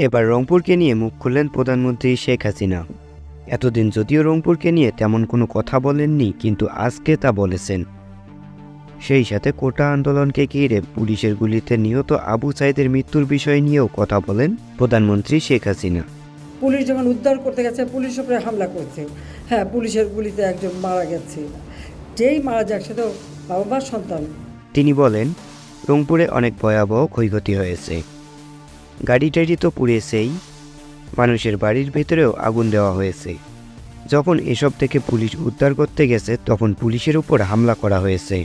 এবার রংপুরকে নিয়ে মুখ খুললেন প্রধানমন্ত্রী শেখ হাসিনা। এতদিন যদিও রংপুরকে নিয়ে তেমন কোনো কথা বলেননি কিন্তু আজকে তা বলেছেন। সেই সাথে কোটা আন্দোলনকে ঘিরে পুলিশের গুলিতে নিহত আবু সাইদের মৃত্যুর বিষয় নিয়েও কথা বলেন প্রধানমন্ত্রী শেখ হাসিনা। পুলিশ যখন উদ্ধার করতে গেছে পুলিশ উপরে হামলা করছে। হ্যাঁ পুলিশের গুলিতে একজন মারা গেছে। যেই মারা যাক সে তো বাবা সন্তান। তিনি বলেন রংপুরে অনেক ভয়াবহ ক্ষয়ক্ষতি হয়েছে। গাড়ি টাড়ি তো পুড়েছেই। মানুষের বাড়ির ভেতরেও আগুন দেওয়া হয়েছে। যখন এসব থেকে পুলিশ উদ্ধার করতে গেছে, তখন পুলিশের উপর হামলা করা হয়েছে।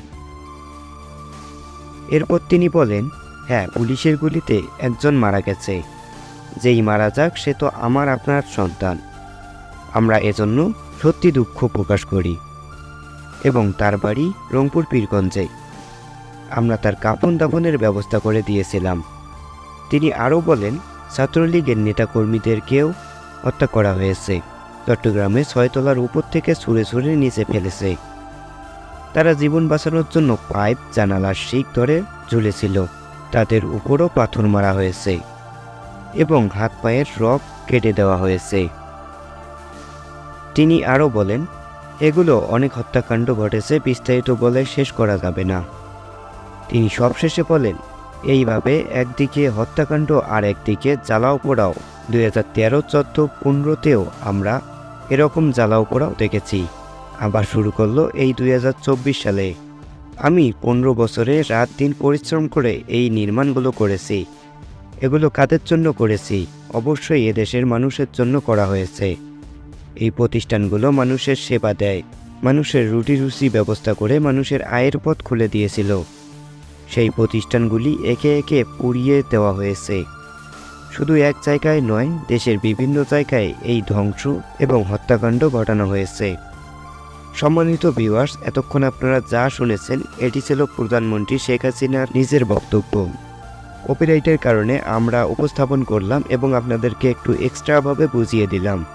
এরপর তিনি বলেন হ্যাঁ পুলিশের গুলিতে একজন মারা গেছে। যেই মারা যাক, সে তো আমার আপনার সন্তান। আমরা এজন্য সত্যি দুঃখ প্রকাশ করি। এবং তার বাড়ি রংপুর পীরগঞ্জে। আমরা তার কাপন দাপনের ব্যবস্থা করে দিয়েছিলাম। তিনি আরও বলেন, ছাত্রলীগের নেতাকর্মীদেরকেও হত্যা করা হয়েছে। চট্টগ্রামে ছয়তলার উপর থেকে ছুঁড়ে ছুঁড়ে নিচে ফেলেছে। তারা জীবন বাঁচানোর জন্য পাইপ জানালার শিক ধরে ঝুলেছিল। তাদের উপরও পাথর মারা হয়েছে এবং হাত পায়ের রক কেটে দেওয়া হয়েছে। তিনি আরও বলেন, এগুলো অনেক হত্যাকাণ্ড ঘটেছে, বিস্তারিত বলে শেষ করা যাবে না। তিনি সবশেষে বলেন এইভাবে একদিকে হত্যাকাণ্ড আর একদিকে জ্বালাও পোড়াও। দুই হাজার তেরো চোদ্দ পনেরোতেও আমরা এরকম জ্বালাও পোড়াও দেখেছি। আবার শুরু করল এই দুই হাজার চব্বিশ সালে। আমি পনেরো বছরে রাত দিন পরিশ্রম করে এই নির্মাণগুলো করেছি। এগুলো কাদের জন্য করেছি? অবশ্যই এদেশের মানুষের জন্য করা হয়েছে। এই প্রতিষ্ঠানগুলো মানুষের সেবা দেয়। মানুষের রুটি রুচি ব্যবস্থা করে মানুষের আয়ের পথ খুলে দিয়েছিল। সেই প্রতিষ্ঠানগুলি একে একে পুড়িয়ে দেওয়া হয়েছে। শুধু এক জায়গায় নয়, দেশের বিভিন্ন জায়গায় এই ধ্বংস এবং হত্যাকাণ্ড ঘটানো হয়েছে। সম্মানিত ভিউয়ার্স এতক্ষণ আপনারা যা শুনেছেন, এটি ছিল প্রধানমন্ত্রী শেখ হাসিনার নিজের বক্তব্য। কপিরাইটের কারণে আমরা উপস্থাপন করলাম এবং আপনাদেরকে একটু এক্সট্রাভাবে বুঝিয়ে দিলাম।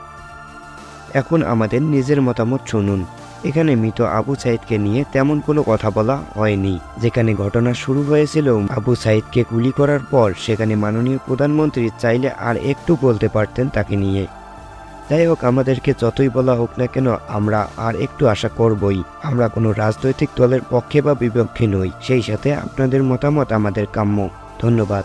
এখন আমাদের নিজের মতামত শুনুন। এখানে মৃত আবু সাইদকে নিয়ে তেমন কোনো কথা বলা হয়নি। যেখানে ঘটনা শুরু হয়েছিল, আবু সাইদকে গুলি করার পর সেখানে মাননীয় প্রধানমন্ত্রী চাইলে আর একটু বলতে পারতেন তাকে নিয়ে। যাই হোক, আমাদেরকে যতই বলা হোক না কেন, আমরা আর একটু আশা করবই। আমরা কোনো রাজনৈতিক দলের পক্ষে বা বিপক্ষে নই। সেই সাথে আপনাদের মতামত আমাদের কাম্য। ধন্যবাদ।